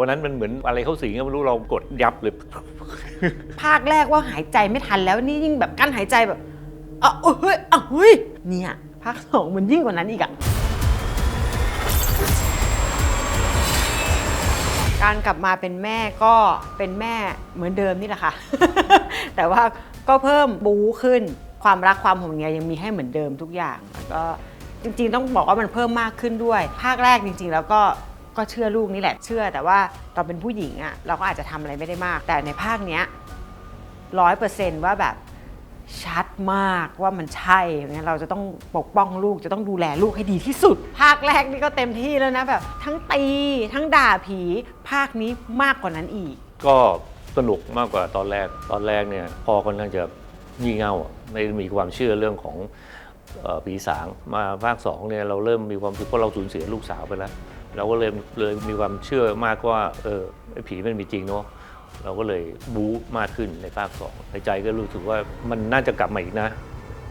วันนั้นมันเหมือนอะไรเข้าสิงก็ไม่รู้เรากดยับเลย ภาคแรกว่าหายใจไม่ทันแล้วนี่ยิ่งแบบกั้นหายใจแบบอะเฮ้ยอะเฮ้ยเนี่ยภาคสองมันยิ่งกว่านั้นอีกอะการกลับมาเป็นแม่ก็เป็นแม่เหมือนเดิมนี่แหละค่ะ แต่ว่าก็เพิ่มบู๊ขึ้นความรักความห่วงใยยังมีให้เหมือนเดิมทุกอย่างก็จริงๆ ต้องบอกว่ามันเพิ่มมากขึ้นด้วย ภาคแรกจริง ๆ แล้วก็ ก็เชื่อลูกนี่แหละเชื่อ แต่ว่าตอนเป็นผู้หญิงอะเราก็อาจจะทำอะไรไม่ได้มาก แต่ในภาคเนี้ยร้อยเปอร์เซนต์ว่าแบบชัดมากว่ามันใช่อย่างเงี้ยเราจะต้องปกป้องลูกจะต้องดูแลลูกให้ดีที่สุด ภาคแรกนี่ก็เต็มที่แล้วนะแบบ ทั้งตีทั้งด่าผีภาคนี้มากกว่านั้นอีก ก็สนุกมากกว่าตอนแรกตอนแรกเนี่ยพอค่อนข้างจะงี่เง่าอะไม่มีความเชื่อเรื่องของออปีสางมาภาคสองเนี่ยเราเริ่มมีความรู้สึกเพราะเราสูญเสียลูกสาวไปแล้ว เราก็เลยเลยมีความเชื่อมากว่าเออไอ้ผีมันมีจริงเนาะเราก็เลยบู๊มากขึ้นในภาคสองในใจก็รู้สึกว่ามันน่าจะกลับมาอีกนะ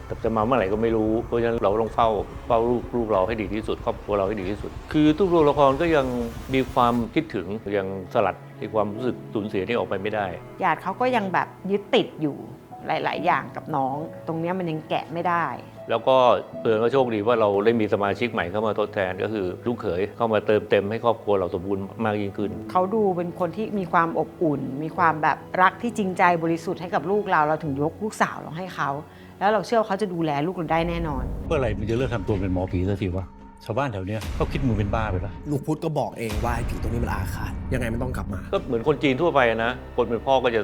แต่จะมาเมื่อไหร่ก็ไม่รู้ เพราะฉะนั้นเราต้องเฝ้าเฝ้าลูกลูกเราให้ดีที่สุด ครอบครัวเราให้ดีที่สุด คือทุกตัวละครก็ยังมีความคิดถึงยังสลัดในความรู้สึกสูญเสียนี้ออกไปไม่ได้หยาดเขาก็ยังแบบยึดติดอยู่ หลาย ๆ อย่างกับน้อง ตรงเนี้ยมันยังแกะไม่ได้ แล้วก็เตือนก็โชคดีว่าเราได้มีสมาชิกใหม่เข้ามาทดแทนก็คือลูกเขยเข้ามาเติมเต็มให้ครอบครัวเราสมบูรณ์มากยิ่งขึ้น เขาดูเป็นคนที่มีความอบอุ่น มีความแบบรักที่จริงใจบริสุทธิ์ให้กับลูกเราเราถึงยกลูกสาวเราให้เขา แล้วเราเชื่อว่าเขาจะดูแลลูกเราได้แน่นอน เมื่อไหร่มันจะเลิกทำตัวเป็นหมอผีสักทีวะชาวบ้านแถวเนี้ยเขาคิดมึงเป็นบ้าไปแล้ว ลูกพุทธก็บอกเองว่าไอ้ผีตรงนี้มันอาฆาตยังไงมันต้องกลับมา ก็เหมือนคนจีนทั่วไปอะนะ คนเป็นพ่อก็จะ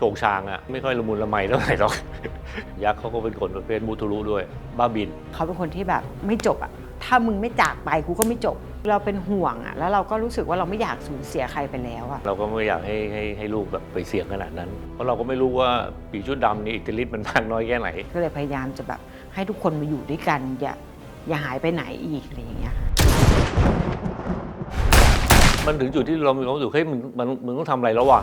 โฉงชางอะไม่ค่อยละมุนละไมเท่าไหร่หรอก ยักษ์เขาก็เป็นคนประเภทมุทุรุด้วย บ้าบิน เขาเป็นคนที่แบบไม่จบอะถ้ามึงไม่จากไปกูก็ไม่จบ เราเป็นห่วงอะแล้วเราก็รู้สึกว่าเราไม่อยากสูญเสียใครไปแล้วอะเราก็ไม่อยากให้ให้ให้ลูกแบบไปเสี่ยงขนาดนั้น เพราะเราก็ไม่รู้ว่าผีชุดดำนี่อิทธิฤทธิ์มันมากน้อยแค่ไหน ก็เลยพยายามจะแบบให้ทุกคนมาอยู่ด้วยกัน อย่าอย่าหายไปไหนอีกอะไรอย่างเงี้ยค่ะมันถึงจุดที่เรามีความรู้สึกเฮ้ยมึงมันมึงต้องทำอะไรแล้ววะ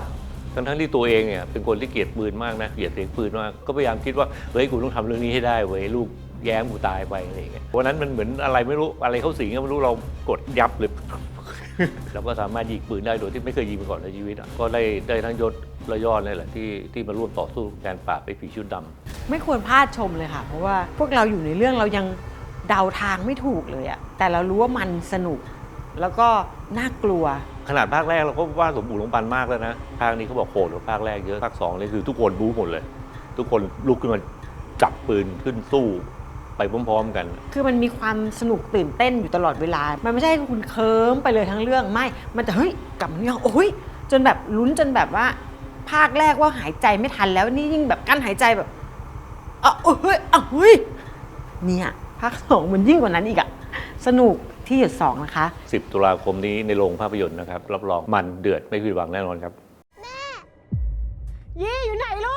ทั้งทั้งที่ตัวเองเนี่ยเป็นคนที่เกลียดปืนมากนะเกลียดเสียงปืนมากก็พยายามคิดว่าเฮ้ยกูต้องทำเรื่องนี้ให้ได้เว้ยลูกแย้มกูตายไปอะไรอย่างเงี้ยวันนั้นมันเหมือนอะไรไม่รู้อะไรเข้าสิงก็ไม่รู้เรากดยับเลยเราก็สามารถยิงปืนได้โดยที่ไม่เคยยิงมาก่อนในชีวิตก็ได้ได้ทั้งยศและยอดเลยแหละที่ที่มาร่วมต่อสู้การปราบไอ้ผีชุดดำไม่ควรพลาดชมเลยค่ะ เพราะว่าพวกเราอยู่ในเรื่องเรายังเดาทางไม่ถูกเลยอะแต่เรารู้ว่ามันสนุก แล้วก็น่ากลัว ขนาดภาคแรกเราก็ว่าสมบูรณ์ลงปันมากแล้วนะ ภาคนี้เขาบอกโหดกว่าภาคแรกเยอะ ภาคสองนี่คือทุกคนบู๊หมดเลย ทุกคนลุกขึ้นมาจับปืนขึ้นสู้ไปพร้อม ๆ กัน คือมันมีความสนุกตื่นเต้นอยู่ตลอดเวลา มันไม่ใช่คุณเคิมไปเลยทั้งเรื่องไม่ มันจะเฮ้ยกลับมาเนี่ยโอ้ยจนแบบลุ้นจนแบบว่า ภาคแรกว่าหายใจไม่ทันแล้วนี่ยิ่งแบบกั้นหายใจแบบอะเฮ้ยอะเฮ้ยเนี่ยภาคสองมันยิ่งกว่านั้นอีกอะสนุก ที่หยุดสองนะคะ 10 ตุลาคมนี้ในโรงภาพยนตร์นะครับ รับรองมันเดือดไม่ผิดหวังแน่นอนครับ ยี่อยู่ไหนลูก